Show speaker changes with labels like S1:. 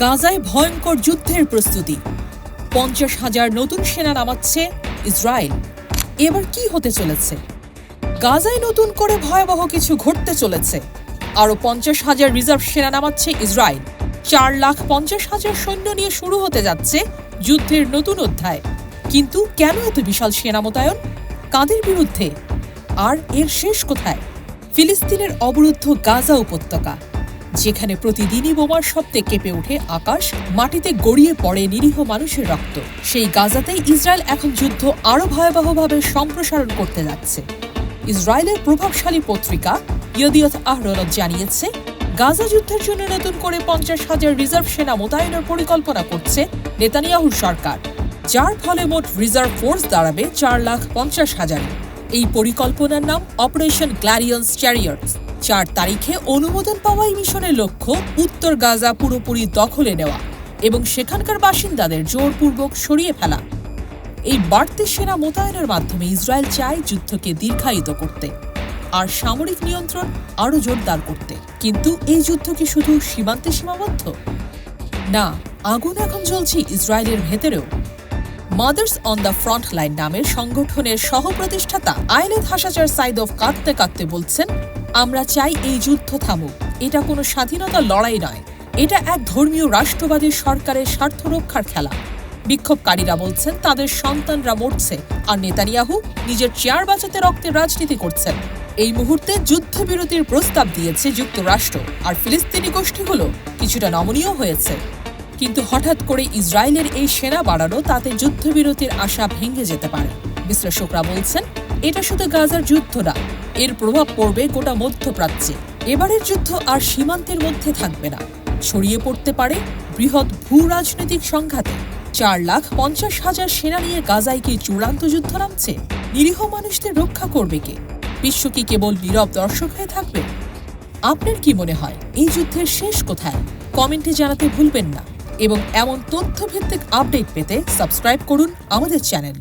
S1: গাজায় ভয়ঙ্কর যুদ্ধের প্রস্তুতি। পঞ্চাশ হাজার নতুন সেনা নামাচ্ছে ইসরায়েল। এবার কি হতে চলেছে? গাজায় নতুন করে ভয়াবহ কিছু ঘটতে চলেছে। আরও পঞ্চাশ হাজার রিজার্ভ সেনা নামাচ্ছে ইসরায়েল। চার লাখ পঞ্চাশ হাজার সৈন্য নিয়ে শুরু হতে যাচ্ছে যুদ্ধের নতুন অধ্যায়। কিন্তু কেন এত বিশাল সেনা মোতায়েন? কাদের বিরুদ্ধে? আর এর শেষ কোথায়? ফিলিস্তিনের অবরুদ্ধ গাজা উপত্যকা। যেখানে প্রতিদিনই বোমার শব্দে কেঁপে ওঠে আকাশ, মাটিতে গড়িয়ে পড়ে নিরীহ মানুষের রক্ত। সেই গাজাতেই ইসরায়েল এখন যুদ্ধ আরও ভয়াবহভাবে সম্প্রসারণ করতে যাচ্ছে। ইসরায়েলের প্রভাবশালী পত্রিকা ইয়দিয়ত আহরনত জানিয়েছে, গাজা যুদ্ধের জন্য নতুন করে পঞ্চাশ হাজার রিজার্ভ সেনা মোতায়েনের পরিকল্পনা করছে নেতানিয়াহুর সরকার, যার ফলে মোট রিজার্ভ ফোর্স দাঁড়াবে চার লাখ পঞ্চাশ হাজার। এই পরিকল্পনার নাম অপারেশন গ্ল্যারিয়ন্স চ্যারিয়টস চার তারিখে অনুমোদন পাওয়া এই মিশনের লক্ষ্য উত্তর গাজা পুরোপুরি দখলে নেওয়া এবং সেখানকার বাসিন্দাদের জোরপূর্বক সরিয়ে ফেলা। এই বাড়তি সেনা মোতায়েনের মাধ্যমে ইসরায়েল চায় যুদ্ধকে দীর্ঘায়িত করতে আর সামরিক নিয়ন্ত্রণ আরও জোরদার করতে। কিন্তু এই যুদ্ধ কি শুধু সীমান্তে সীমাবদ্ধ? না, আগুন এখন জ্বলছে ইসরায়েলের ভেতরেও। Mothers on the front line নামের সংগঠনের সহ প্রতিষ্ঠাতা আইলেদ হাসাচার সাইদов কাঁদতে কাঁদতে বলছেন আমরা চাই এই যুদ্ধ থামুক। এটা কোনো স্বাধীনতা লড়াই নয়। এটা এক ধর্মীয় রাষ্ট্রবাদী সরকারের স্বার্থ রক্ষার খেলা। বিক্ষোভকারীরা বলছেন, তাদের সন্তানরা মরছে আর নেতানিয়াহু নিজের চেয়ার বাঁচাতে রক্তের রাজনীতি করছেন। এই মুহূর্তে যুদ্ধবিরতির প্রস্তাব দিয়েছে যুক্তরাষ্ট্র আর ফিলিস্তিনি গোষ্ঠীগুলো কিছুটা নমনীয় হয়েছে। কিন্তু হঠাৎ করে ইসরায়েলের এই সেনা বাড়ানো তাতে যুদ্ধবিরতির আশা ভেঙে যেতে পারে। বিশ্লেষকরা বলছেন, এটা শুধু গাজার যুদ্ধ না এর প্রভাব পড়বে গোটা মধ্যপ্রাচ্যে। এবারের যুদ্ধ আর সীমান্তের মধ্যে থাকবে না। ছড়িয়ে পড়তে পারে বৃহৎ ভূ রাজনৈতিক সংঘাতে। চার লাখ পঞ্চাশ হাজার সেনা নিয়ে গাজায় কি চূড়ান্ত যুদ্ধ নামছে? নিরীহ মানুষদের রক্ষা করবে কে? বিশ্ব কি কেবল নীরব দর্শক হয়ে থাকবে? আপনার কি মনে হয়, এই যুদ্ধের শেষ কোথায়? কমেন্টে জানাতে ভুলবেন না। এবং এমন তথ্যভিত্তিক আপডেট পেতে সাবস্ক্রাইব করুন আমাদের চ্যানেল।